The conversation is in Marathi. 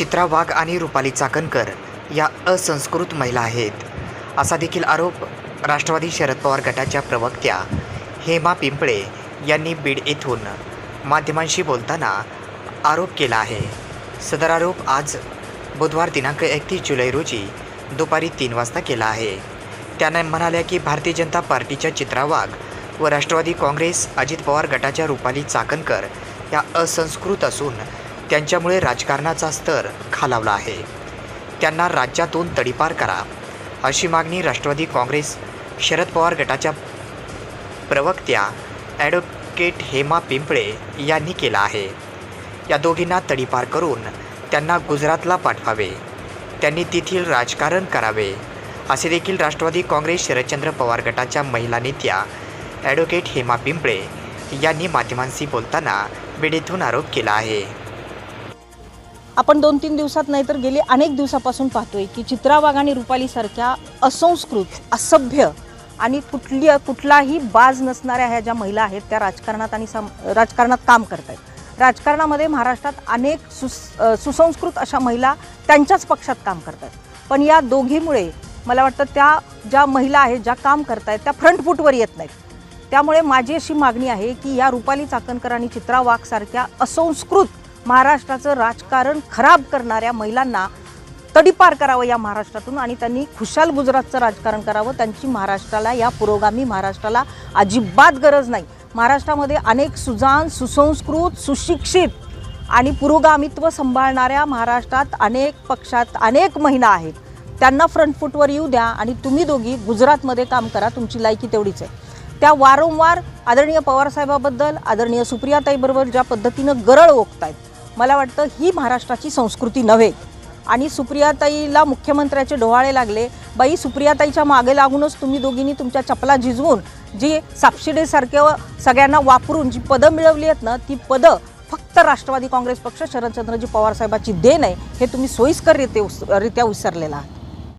चित्रा वाघ आणि रुपाली चाकणकर या असंस्कृत महिला आहेत. असा देखील आरोप राष्ट्रवादी शरद पवार गटाच्या प्रवक्त्या हेमा पिंपळे यांनी बीड येथून माध्यमांशी बोलताना आरोप केला आहे. सदर आरोप आज बुधवार दिनांक एकतीस जुलै रोजी दुपारी तीन वाजता केला आहे. त्यांना म्हणाल्या की भारतीय जनता पार्टीच्या चित्रा वाघ व राष्ट्रवादी काँग्रेस अजित पवार गटाच्या रुपाली चाकणकर या असंस्कृत असून त्यांच्यामुळे राजकारणाचा स्तर खालावला आहे. त्यांना राज्यातून तडीपार करा अशी मागणी राष्ट्रवादी काँग्रेस शरद पवार गटाच्या प्रवक्त्या ॲडव्होकेट हेमा पिंपळे यांनी केला आहे. या दोघींना तडीपार करून त्यांना गुजरातला पाठवावे. त्यांनी तेथील राजकारण करावे असे देखील राष्ट्रवादी काँग्रेस शरदचंद्र पवार गटाच्या महिला नेत्या ॲडव्होकेट हेमा पिंपळे यांनी माध्यमांशी बोलताना बीड आरोप केला आहे. आपण दोन तीन दिवसात नाही तर गेले अनेक दिवसापासून पाहतोय की चित्रा वाघ आणि रुपालीसारख्या असंस्कृत असभ्य आणि कुठली कुठलाही बाज नसणाऱ्या ह्या ज्या महिला आहेत त्या राजकारणात आणि सम राजकारणात काम करत आहेत राजकारणामध्ये महाराष्ट्रात अनेक सुस सुसंस्कृत अशा महिला त्यांच्याच पक्षात काम करत आहेत पण या दोघीमुळे मला वाटतं त्या ज्या महिला आहेत ज्या काम करत आहेत त्या फ्रंट फूटवर येत नाहीत. त्यामुळे माझी अशी मागणी आहे की या रुपाली चाकणकर आणि चित्रा वाघसारख्या असंस्कृत महाराष्ट्राचं राजकारण खराब करणाऱ्या महिलांना तडीपार करावं या महाराष्ट्रातून आणि त्यांनी खुशाल गुजरातचं राजकारण करावं त्यांची महाराष्ट्राला या पुरोगामी महाराष्ट्राला अजिबात गरज नाही. महाराष्ट्रामध्ये अनेक सुजान सुसंस्कृत सुशिक्षित आणि पुरोगामित्व सांभाळणाऱ्या महाराष्ट्रात अनेक पक्षात अनेक महिला आहेत. त्यांना फ्रंटफूटवर येऊ द्या आणि तुम्ही दोघी गुजरातमध्ये काम करा तुमची लायकी तेवढीच आहे. त्या वारंवार आदरणीय पवारसाहेबाबद्दल आदरणीय सुप्रियाताईबरोबर ज्या पद्धतीनं गरळ ओकतायत मला वाटतं ही महाराष्ट्राची संस्कृती नव्हे. आणि सुप्रियाताईला मुख्यमंत्र्याचे डोहाळे लागले. बाई सुप्रियाताईच्या मागे लागूनच तुम्ही दोघींनी तुमच्या चपला झिजवून जी सापशिडेसारख्या सगळ्यांना वापरून जी पदं मिळवली आहेत ना ती पदं फक्त राष्ट्रवादी काँग्रेस पक्ष शरदचंद्रजी पवारसाहेबाची देण आहे हे तुम्ही सोयीस्कररित्या उस रित्या विसरलेला आहात.